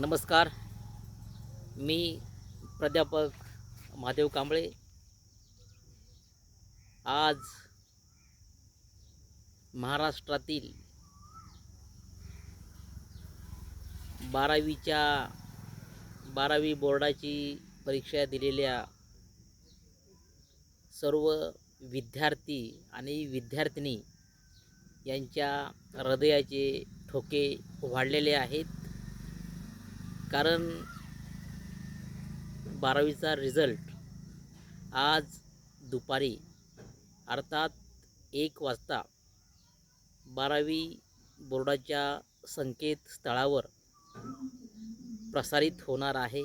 नमस्कार. मी प्राध्यापक महादेव कांबळे. आज महाराष्ट्रातील बारावीच्या बारावी बोर्डाची परीक्षा दिलेल्या सर्व विद्यार्थी आणि विद्यार्थिनी यांच्या हृदयाचे ठोके वाढलेले आहेत. कारण बारावीचा रिझल्ट आज दुपारी अर्थात एक वाजता बारावी बोर्डाच्या संकेतस्थळावर प्रसारित होणार आहे.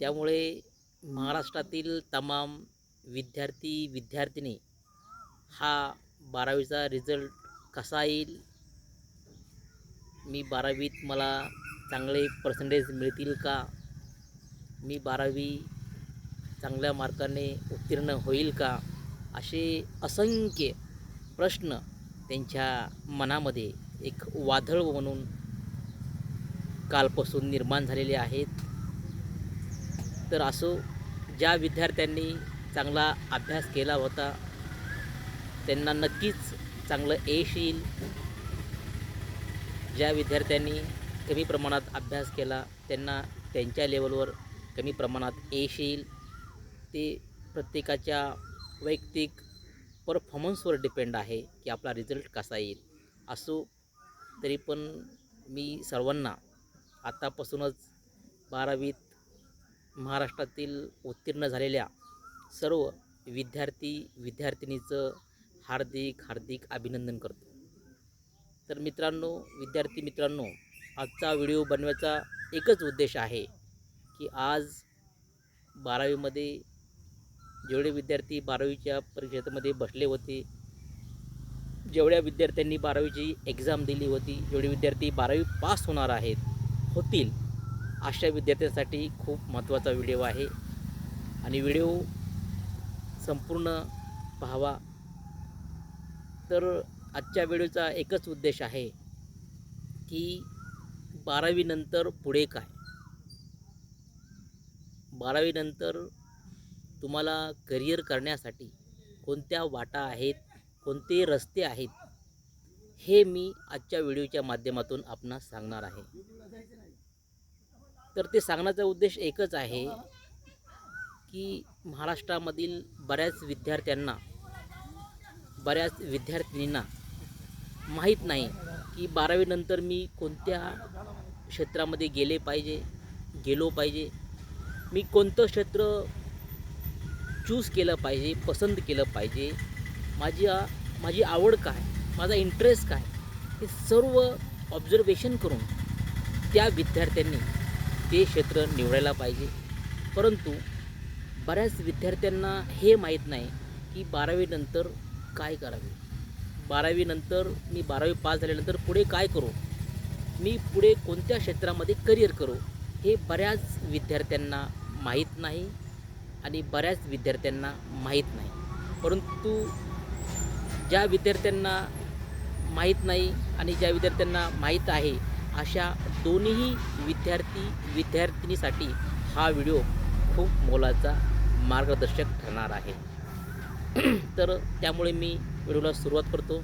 त्यामुळे महाराष्ट्रातील तमाम विद्यार्थी विद्यार्थिनी हा बारावीचा रिझल्ट कसा येईल? मी बारावीत मला चांगले पर्सेंटेज मिळतील का? मी बारावी चांगल्या मार्काने उत्तीर्ण होईल का? असे असंख्य प्रश्न त्यांच्या मनामध्ये एक वादळ म्हणून कालपासून निर्माण झालेले आहेत. तर असो ज्या विद्यार्थ्यांनी चांगला अभ्यास केला होता त्यांना नक्कीच चांगलं यश येईल. ज्या विद्यार्थ्यांनी कमी प्रमाणात अभ्यास केला त्यांना त्यांच्या लेवलवर कमी प्रमाणात यश येईल ते प्रत्येकाच्या वैयक्तिक परफॉर्मन्सवर डिपेंड आहे की आपला रिझल्ट कसा येईल. असो तरी पण मी सर्वांना आत्तापासूनच बारावीत महाराष्ट्रातील उत्तीर्ण झालेल्या सर्व विद्यार्थी विद्यार्थिनीचं हार्दिक हार्दिक अभिनंदन करतो. तर मित्रांनो विद्यार्थी मित्रांनो आजचा व्हिडिओ बनवायचा एकच उद्देश आहे की आज बारावीमध्ये जेवढे विद्यार्थी बारावीच्या परीक्षेमध्ये बसले होते जेवढ्या विद्यार्थ्यांनी बारावीची एक्झाम दिली होती जेवढे विद्यार्थी बारावी पास होणार आहेत होतील अशा विद्यार्थ्यांसाठी खूप महत्त्वाचा व्हिडिओ आहे. आणि व्हिडिओ संपूर्ण पाहावा. तर आजच्या व्हिडिओचा एकच उद्देश आहे की बारावीनंतर पुढे काय? बारावीनंतर तुम्हाला करिअर करण्यासाठी कोणत्या वाटा आहेत कोणते रस्ते आहेत हे मी आजच्या व्हिडिओच्या माध्यमातून आपणास सांगणार आहे. तर ते सांगण्याचा उद्देश एकच आहे की महाराष्ट्रामधील बऱ्याच विद्यार्थ्यांना बऱ्याच विद्यार्थिनींना माहीत नाही की बारावीनंतर मी कोणत्या क्षेत्रामध्ये गेले पाहिजे गेलो पाहिजे? मी कोणतं क्षेत्र चूज केलं पाहिजे पसंत केलं पाहिजे? माझी माझी आवड काय? माझा इंटरेस्ट काय? हे सर्व ऑब्झर्वेशन करून त्या विद्यार्थ्यांनी ते क्षेत्र निवडायला पाहिजे. परंतु बऱ्याच विद्यार्थ्यांना हे माहीत नाही की बारावीनंतर काय करावे. बारावीनंतर मी बारावी पास झाल्यानंतर पुढे काय करू? मी पुढे कोणत्या क्षेत्रामध्ये करिअर करू? हे बऱ्याच विद्यार्थ्यांना माहीत नाही आणि बऱ्याच विद्यार्थ्यांना माहीत नाही. परंतु ज्या विद्यार्थ्यांना माहीत नाही आणि ज्या विद्यार्थ्यांना माहीत आहे अशा दोन्ही विद्यार्थी विद्यार्थिनीसाठी हा व्हिडिओ खूप मोलाचा मार्गदर्शक ठरणार आहे. तर त्यामुळे मी व्हिडिओला सुरुवात करतो.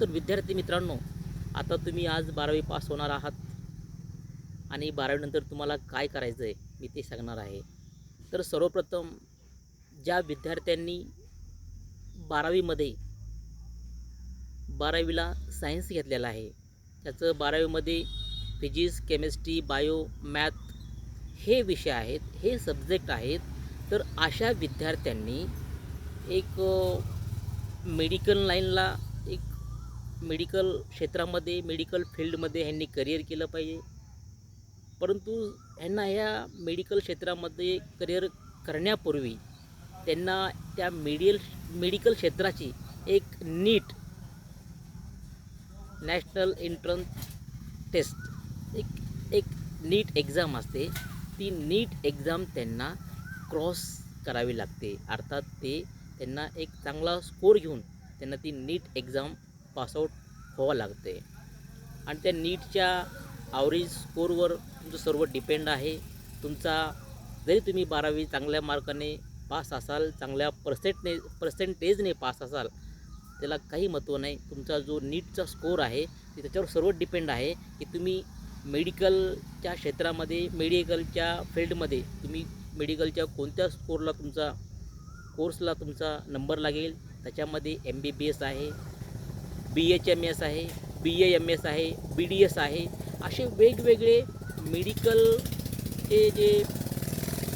तर विद्यार्थी मित्रांनो आता तुम्ही आज बारावी पास होणार आहात. आणि बारावीनंतर तुम्हाला काय करायचं आहे मी ते सांगणार आहे. तर सर्वप्रथम ज्या विद्यार्थ्यांनी बारावीमध्ये बारावीला सायन्स घेतलेला आहे त्याचं बारावीमध्ये फिजिक्स केमिस्ट्री बायो मॅथ हे विषय आहेत हे सब्जेक्ट आहेत. तर अशा विद्यार्थ्यांनी एक मेडिकल लाईनला एक मेडिकल क्षेत्रामध्ये मेडिकल फील्डमध्ये ह्यांनी करिअर केलं पाहिजे. परंतु ह्यांना ह्या मेडिकल क्षेत्रामध्ये करिअर करण्यापूर्वी त्यांना त्या मेडियल मेडिकल क्षेत्राची एक नीट नॅशनल एंट्रन्स टेस्ट एक एक नीट एक्झाम असते. ती नीट एक्झाम त्यांना क्रॉस करावी लागते. अर्थात ते त्यांना एक चांगला स्कोर घेऊन त्यांना ती नीट एक्झाम पासआउट व्हावं लागते. आणि त्या नीटच्या आवरेज स्कोरवर तुमचं सर्व डिपेंड आहे. तुमचा जरी तुम्ही बारावी चांगल्या मार्काने पास असाल चांगल्या पर्सेंटने पर्सेंटेजने पास असाल त्याला काही महत्त्व नाही. तुमचा जो नीटचा स्कोर आहे ते त्याच्यावर सर्व डिपेंड आहे की तुम्ही मेडिकलच्या क्षेत्रामध्ये मेडिकलच्या फील्डमध्ये तुम्ही मेडिकलच्या कोणत्या स्कोरला तुमचा कोर्सला तुमचा नंबर लागेल. त्याच्यामध्ये एम बी बी एस आहे बी एच एम एस आहे बी ए एम एस आहे बी डी एस आहे. असे वेगवेगळे मेडिकलचे जे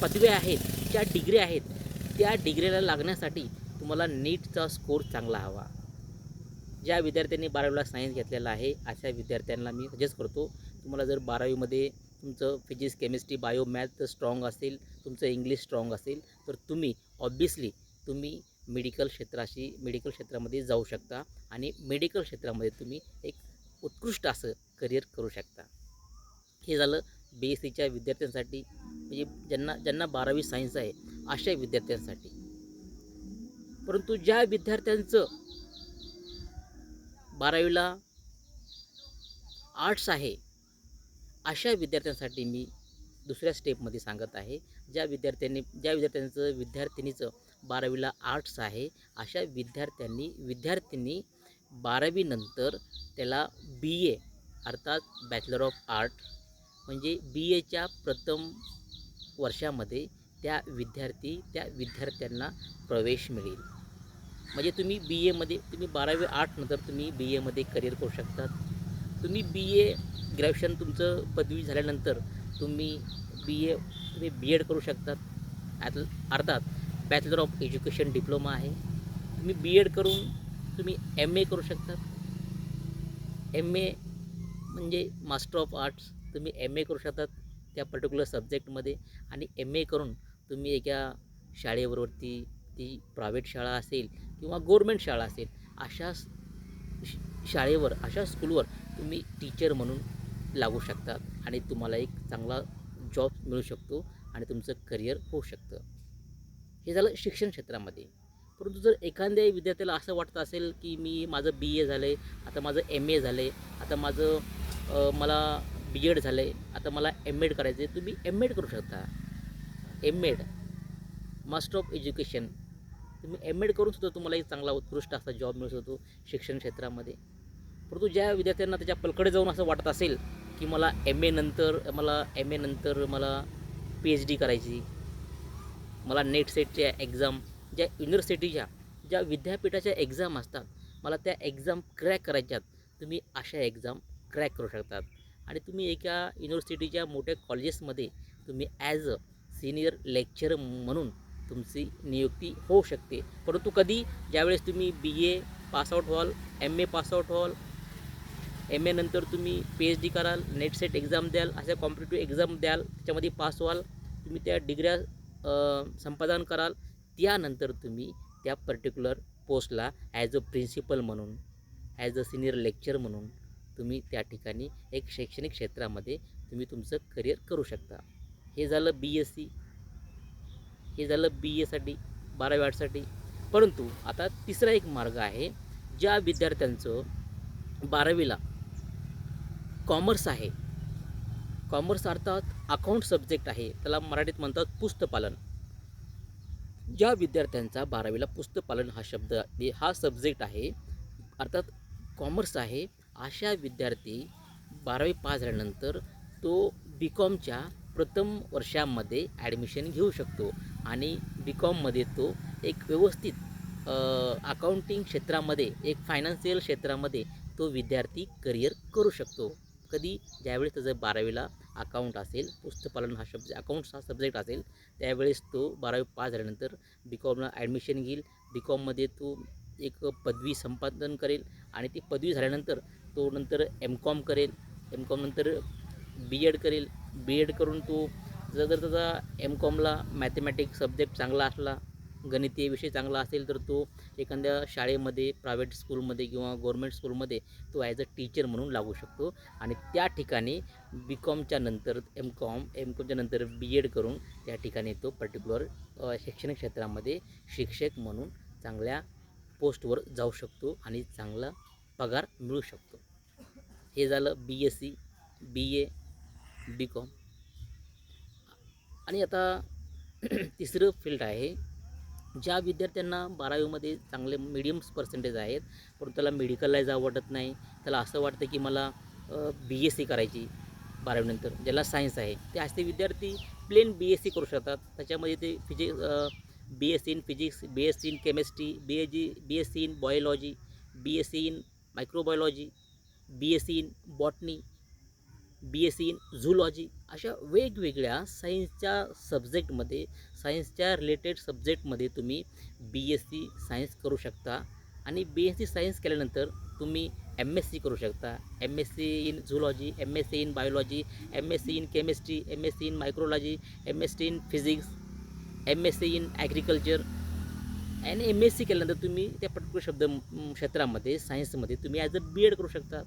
पदव्या आहेत ज्या डिग्री आहेत त्या डिग्रीला लागण्यासाठी तुम्हाला नीटचा स्कोर चांगला हवा. ज्या विद्यार्थ्यांनी बारावीला सायन्स घेतलेला आहे अशा विद्यार्थ्यांना मी सजेस्ट करतो तुम्हाला जर बारावीमध्ये तुमचं physics chemistry bio math strong असेल तुमचं इंग्लिश स्ट्रॉंग असेल तर तुम्ही ऑब्वियसली तुम्ही मेडिकल क्षेत्राशी मेडिकल क्षेत्रामध्ये जाऊ शकता आणि मेडिकल क्षेत्रामध्ये तुम्ही एक उत्कृष्ट असं करिअर करू शकता. हे झालं बी एस सीच्या विद्यार्थ्यांसाठी म्हणजे ज्यांना ज्यांना बारावी सायन्स आहे अशा विद्यार्थ्यांसाठी. परंतु ज्या विद्यार्थ्यांचं बारावीला आर्ट्स आहे अशा विद्यार्थ्यांसाठी मी दुसऱ्या स्टेपमध्ये सांगत आहे. ज्या विद्यार्थ्यांनी ज्या विद्यार्थ्यांचं विद्यार्थिनीचं बारावीला आर्ट्स आहे अशा विद्यार्थ्यांनी विद्यार्थ्यांनी बारावीनंतर त्याला बी ए अर्थात बॅचलर ऑफ आर्ट म्हणजे बी एच्या प्रथम वर्षामध्ये त्या विद्यार्थी त्या विद्यार्थ्यांना प्रवेश मिळेल. म्हणजे तुम्ही बी एमध्ये तुम्ही बारावी आर्टनंतर तुम्ही बी एमध्ये करिअर करू शकतात. तुम्ही बी ए ग्रॅज्युएशन तुमचं पदवी झाल्यानंतर तुम्ही बी ए तुम्ही बी एड करू शकतात. ॲट अर्थात बॅचलर ऑफ एज्युकेशन डिप्लोमा आहे. तुम्ही बी एड करून तुम्ही एम ए करू शकतात. एम ए म्हणजे मास्टर ऑफ आर्ट्स तुम्ही एम ए करू शकतात त्या पर्टिक्युलर सब्जेक्टमध्ये आणि एम ए करून तुम्ही एका शाळेवरती ती प्रायव्हेट शाळा असेल किंवा गोरमेंट शाळा असेल अशा शाळेवर अशा स्कूलवर तुम्ही टीचर म्हणून लागू शकतात. आणि तुम्हाला एक चांगला जॉब मिळू शकतो आणि तुमचं करिअर होऊ शकतं. हे झालं शिक्षण क्षेत्रामध्ये. परंतु जर एखाद्या विद्यार्थ्याला असं वाटत असेल की मी माझं बी ए झालं आहे आता माझं एम ए झालं आहे आता माझं मला बी एड झालं आहे आता मला एम एड करायचं आहे तुम्ही एम एड करू शकता. M Ed master of education तुम्ही एम एड करून सुद्धा तुम्हाला एक चांगला उत्कृष्ट असा जॉब मिळू शकतो शिक्षण क्षेत्रामध्ये. परंतु ज्या विद्यार्थ्यांना त्याच्या पलकडे जाऊन असं वाटत असेल की मला एम ए नंतर मला एम ए नंतर मला पी एच डी करायची. मला नेट सेटच्या एक्झाम ज्या युनिव्हर्सिटीच्या ज्या विद्यापीठाच्या एक्झाम असतात मला त्या एक्झाम क्रॅक करायच्यात. तुम्ही अशा एक्झाम क्रॅक करू शकतात. आणि तुम्ही एका युनिव्हर्सिटीच्या मोठ्या कॉलेजेसमध्ये तुम्ही ॲज अ सिनियर लेक्चर म्हणून तुमची नियुक्ती होऊ शकते. परंतु कधी? ज्यावेळेस तुम्ही बी ए पासआउट व्हाल एम ए पासआउट व्हाल एम ए नंतर तुम्ही पी एच डी कराल नेट सेट एक्झाम द्याल अशा कॉम्पिटेटिव्ह एक्झाम द्याल त्याच्यामध्ये पास व्हाल तुम्ही त्या डिग्र्या संपादन कराल त्यानंतर तुम्ही त्या पर्टिक्युलर पोस्टला ॲज अ प्रिन्सिपल म्हणून ॲज अ सिनियर लेक्चर म्हणून तुम्ही त्या ठिकाणी एक शैक्षणिक क्षेत्रामध्ये तुम्ही तुमचं करिअर करू शकता. हे झालं बी एस सी हे झालं बी एसाठी बारावी आठसाठी. परंतु आता तिसरा एक मार्ग आहे ज्या विद्यार्थ्यांचं बारावीला कॉमर्स आहे. कॉमर्स अर्थात अकाउंट सब्जेक्ट आहे. त्याला मराठीत म्हणतात पुस्तपालन. ज्या विद्यार्थ्यांचा बारावीला पुस्तपालन हा शब्द हा सब्जेक्ट आहे. अर्थात कॉमर्स आहे. अशा विद्यार्थी बारावी पास झाल्यानंतर तो बी कॉमच्या प्रथम वर्षामध्ये ॲडमिशन घेऊ शकतो आणि बी कॉममध्ये तो एक व्यवस्थित अकाउंटिंग क्षेत्रामध्ये एक फायनान्शियल क्षेत्रामध्ये तो विद्यार्थी करिअर करू शकतो. कधी ज्यावेळेस त्याचं बारावीला अकाउंट असेल पुस्तपालन हा शब्द अकाउंट्स हा सब्जेक्ट असेल त्यावेळेस तो बारावी पास झाल्यानंतर बी कॉमला ॲडमिशन घेईल. बी कॉममध्ये तो एक पदवी संपादन करेल आणि ती पदवी झाल्यानंतर तो नंतर एम कॉम करेल. एम कॉम नंतर बी एड करेल. बी एड करून तो जर जर त्याचा एम कॉमला मॅथमॅटिक्स सब्जेक्ट चांगला असला गणितीय विषय चांगला असेल तर तो एखाद्या शाळेमध्ये प्रायव्हेट स्कूलमध्ये किंवा गव्हर्मेंट स्कूलमध्ये तो ॲज अ टीचर म्हणून लागू शकतो. आणि त्या ठिकाणी बी कॉमच्या नंतर एम कॉम एम कॉमच्या नंतर बी एड करून त्या ठिकाणी तो पर्टिक्युलर शैक्षणिक क्षेत्रामध्ये शिक्षक म्हणून चांगल्या पोस्टवर जाऊ शकतो आणि चांगला पगार मिळू शकतो. हे झालं B S C B A B Com आणि आता तिसरं फील्ड आहे ज्या विद्यार्थ्यांना बारावीमध्ये चांगले मिडियम्स पर्सेंटेज आहेत पण त्याला मेडिकलला जावं वाटत नाही त्याला असं वाटतं की मला बी एस सी करायची बारावीनंतर ज्याला सायन्स आहे. ते असे विद्यार्थी प्लेन बी एस सी करू शकतात. त्याच्यामध्ये ते physics B S C in physics B S C in chemistry B A G B S C in biology B S C in microbiology B S C in botany B S C in zoology अशा वेगवेगळ्या सायन्सच्या सब्जेक्टमध्ये सायन्सच्या related सब्जेक्टमध्ये तुम्ही B S C science करू शकता आणि बी एस सी सायन्स केल्यानंतर तुम्ही एम एस सी करू शकता M S C in zoology M S C in biology M S C in chemistry M S C in micrology M S C in physics M S C in agriculture आणि M S C केल्यानंतर तुम्ही त्या particular शब्द क्षेत्रामध्ये सायन्समध्ये तुम्ही as a B Ed करू शकता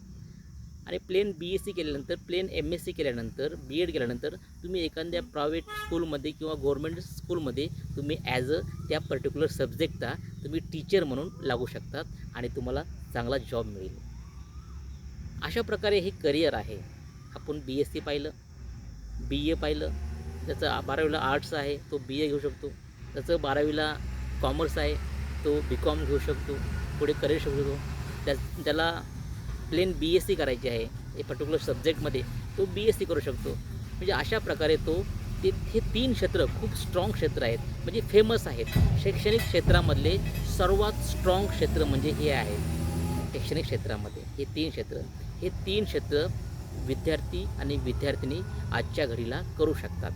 आणि प्लेन बी एस सी केल्यानंतर प्लेन एम एस सी केल्यानंतर बी एड केल्यानंतर तुम्ही एखाद्या प्रायव्हेट स्कूलमध्ये किंवा गव्हर्मेंट स्कूलमध्ये तुम्ही ॲज अ त्या पर्टिक्युलर सब्जेक्टचा तुम्ही टीचर म्हणून लागू शकतात आणि तुम्हाला चांगला जॉब मिळेल. अशा प्रकारे हे करिअर आहे. आपण बी एस सी पाहिलं बी ए पाहिलं त्याचं बारावीला आर्ट्स आहे तो बी ए घेऊ शकतो. त्याचं बारावीला कॉमर्स आहे तो बी कॉम घेऊ शकतो पुढे करिअर शकतो. त्या त्याला प्लेन बी एस सी करायची आहे ए पर्टिक्युलर सब्जेक्टमध्ये तो बी एस सी करू शकतो. म्हणजे अशा प्रकारे तो ते हे तीन क्षेत्र खूप स्ट्रॉंग क्षेत्र आहेत. म्हणजे फेमस आहेत. शैक्षणिक क्षेत्रामधले सर्वात स्ट्रॉंग क्षेत्र म्हणजे हे आहे. शैक्षणिक क्षेत्रामध्ये हे तीन क्षेत्र. हे तीन क्षेत्र विद्यार्थी आणि विद्यार्थिनी आजच्या घडीला करू शकतात.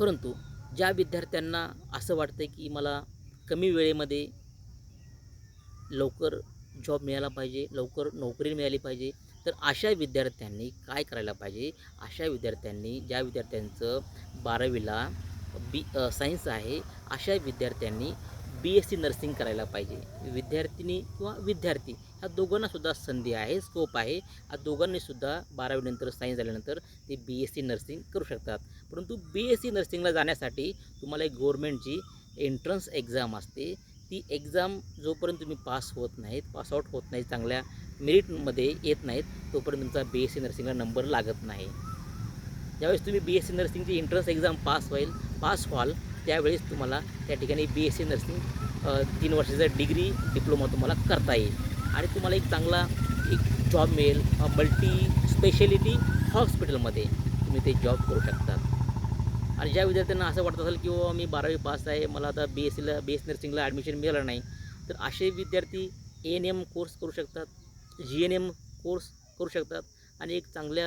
परंतु ज्या विद्यार्थ्यांना असं वाटतं की मला कमी वेळेमध्ये लवकर जॉब मिळाला पाहिजे लवकर नोकरी मिळाली पाहिजे तर अशा विद्यार्थ्यांनी काय करायला पाहिजे? अशा विद्यार्थ्यांनी ज्या विद्यार्थ्यांचं बारावीला बी सायन्स आहे अशा विद्यार्थ्यांनी बी एस सी नर्सिंग करायला पाहिजे. विद्यार्थिनी किंवा विद्यार्थी ह्या दोघांनासुद्धा संधी आहे स्कोप आहे. या दोघांनीसुद्धा बारावीनंतर सायन्स झाल्यानंतर ते बी एस सी नर्सिंग करू शकतात. परंतु बी एस सी नर्सिंगला जाण्यासाठी तुम्हाला एक गव्हर्मेंटची एंट्रन्स एक्झाम असते. ती एक्झाम जोपर्यंत तुम्ही पास होत नाहीत पासआउट होत नाही चांगल्या मेरिटमध्ये येत नाहीत तोपर्यंत तुमचा बी एस सी नर्सिंगला नंबर लागत नाही. ज्यावेळेस तुम्ही बी एस सी नर्सिंगची एंट्रन्स एक्झाम पास होईल पास व्हाल त्यावेळेस तुम्हाला त्या ठिकाणी बी एस सी नर्सिंग तीन वर्षाचा डिग्री डिप्लोमा तुम्हाला करता येईल. आणि तुम्हाला एक चांगला एक जॉब मिळेल मल्टी स्पेशलिटी हॉस्पिटलमध्ये तुम्ही ते जॉब करू शकता. आणि ज्या विद्यार्थ्यांना असं वाटत असेल की बाबा मी बारावी पास आहे मला आता बी एस सीला बी एस नर्सिंगला ॲडमिशन मिळालं नाही तर असे विद्यार्थी ए एन एम कोर्स करू शकतात जी एन एम कोर्स करू शकतात आणि एक चांगल्या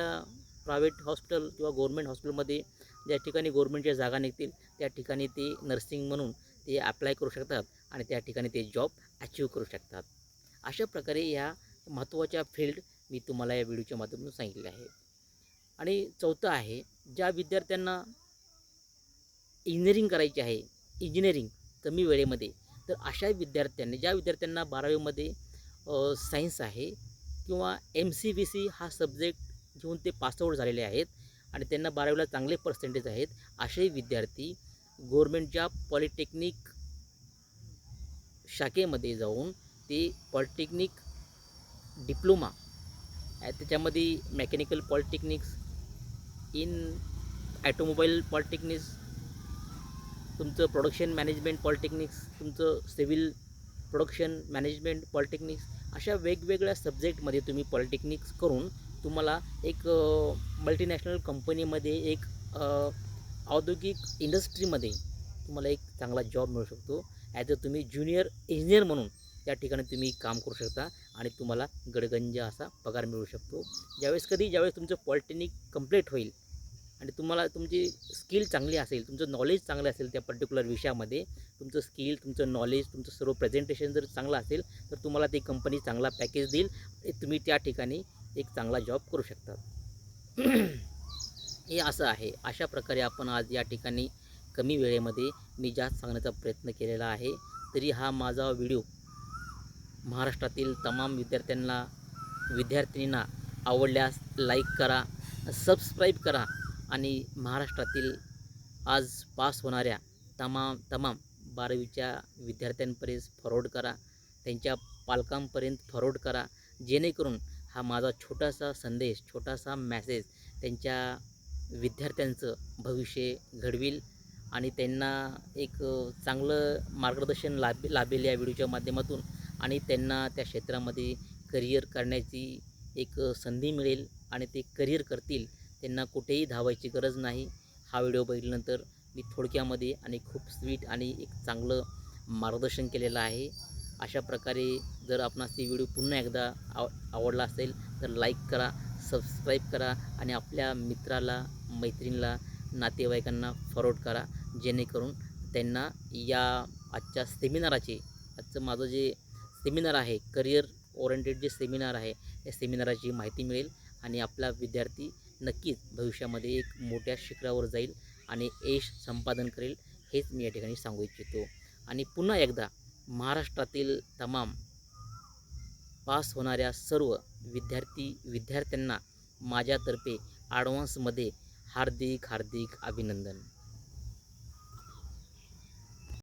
प्रायव्हेट हॉस्पिटल किंवा गव्हर्मेंट हॉस्पिटलमध्ये ज्या ठिकाणी गव्हर्मेंटच्या जागा निघतील त्या ठिकाणी ते नर्सिंग म्हणून ते अप्लाय करू शकतात आणि त्या ठिकाणी ते जॉब अचीव करू शकतात. अशा प्रकारे ह्या महत्त्वाच्या फील्ड मी तुम्हाला या व्हिडिओच्या माध्यमातून सांगितले आहे. आणि चौथं आहे ज्या विद्यार्थ्यांना इंजिनिअरिंग करायची आहे इंजिनिअरिंग कमी वेळेमध्ये. तर अशा विद्यार्थ्यांनी ज्या विद्यार्थ्यांना बारावीमध्ये सायन्स आहे किंवा एम सी बी सी हा सब्जेक्ट घेऊन ते पासआउट झालेले आहेत आणि त्यांना बारावीला चांगले पर्सेंटेज आहेत असे विद्यार्थी गव्हर्मेंटच्या पॉलिटेक्निक शाखेमध्ये जाऊन ते पॉलिटेक्निक डिप्लोमा त्याच्यामध्ये mechanical polytechnics in automobile polytechnics तुमचं प्रोडक्शन मॅनेजमेंट पॉलिटेक्निक्स तुमचं सिव्हिल प्रोडक्शन मॅनेजमेंट पॉलिटेक्निक्स अशा वेगवेगळ्या सब्जेक्टमध्ये तुम्ही पॉलिटेक्निक्स करून तुम्हाला एक मल्टीनॅशनल कंपनीमध्ये एक औद्योगिक इंडस्ट्रीमध्ये तुम्हाला एक चांगला जॉब मिळू शकतो. ॲज अ तुम्ही ज्युनियर इंजिनियर म्हणून त्या ठिकाणी तुम्ही काम करू शकता आणि तुम्हाला गडगंज असा पगार मिळू शकतो. ज्यावेळेस कधी ज्यावेळेस तुमचं पॉलिटेक्निक कंप्लीट होईल आणि तुम्हाला तुमची स्किल चांगली असेल तुमचं नॉलेज चांगलं असेल त्या पर्टिक्युलर विषयामध्ये तुमचं स्किल तुमचं नॉलेज तुमचं सर्व प्रेझेंटेशन जर चांगलं असेल तर तुम्हाला ती कंपनी चांगला पॅकेज देईल. तुम्ही त्या ठिकाणी एक चांगला जॉब करू शकता. हे असं आहे. अशा प्रकारे आपण आज या ठिकाणी कमी वेळेमध्ये मी जास्त सांगण्याचा प्रयत्न केलेला आहे तरी हा माझा व्हिडिओ महाराष्ट्रातील तमाम विद्यार्थ्यांना विद्यार्थिनींना आवडल्यास लाईक करा सबस्क्राईब करा. आणि महाराष्ट्रातील आज पास होणाऱ्या तमाम तमाम बारावीच्या विद्यार्थ्यांपर्यंत फॉरवर्ड करा. त्यांच्या पालकांपर्यंत फॉरवर्ड करा. जेणेकरून हा माझा छोटासा संदेश छोटासा मॅसेज त्यांच्या विद्यार्थ्यांचं भविष्य घडवील आणि त्यांना एक चांगलं मार्गदर्शन लाभ लाभेल या व्हिडिओच्या माध्यमातून आणि त्यांना त्या क्षेत्रामध्ये करिअर करण्याची एक संधी मिळेल आणि ते करिअर करतील. त्यांना कुठेही धावायची गरज नाही. हा व्हिडिओ बघितल्यानंतर मी थोडक्यामध्ये आणि खूप स्वीट आणि एक चांगलं मार्गदर्शन केलेलं आहे. अशा प्रकारे जर आपणास ती व्हिडिओ पुन्हा एकदा आव आवडला असेल तर लाईक करा सबस्क्राईब करा आणि आपल्या मित्राला मैत्रिणीला नातेवाईकांना फॉरवर्ड करा. जेणेकरून त्यांना या आजच्या सेमिनाराचे आजचं माझं जे सेमिनार आहे करिअर ओरिएंटेड जे सेमिनार आहे या सेमिनाराची माहिती मिळेल आणि आपला विद्यार्थी नक्कीच भविष्यामध्ये एक मोठ्या शिखरावर जाईल आणि यश संपादन करेल हेच मी या ठिकाणी सांगू इच्छितो. आणि पुन्हा एकदा महाराष्ट्रातील तमाम पास होणाऱ्या सर्व विद्यार्थी विद्यार्थ्यांना माझ्यातर्फे ॲडव्हान्समध्ये हार्दिक हार्दिक अभिनंदन.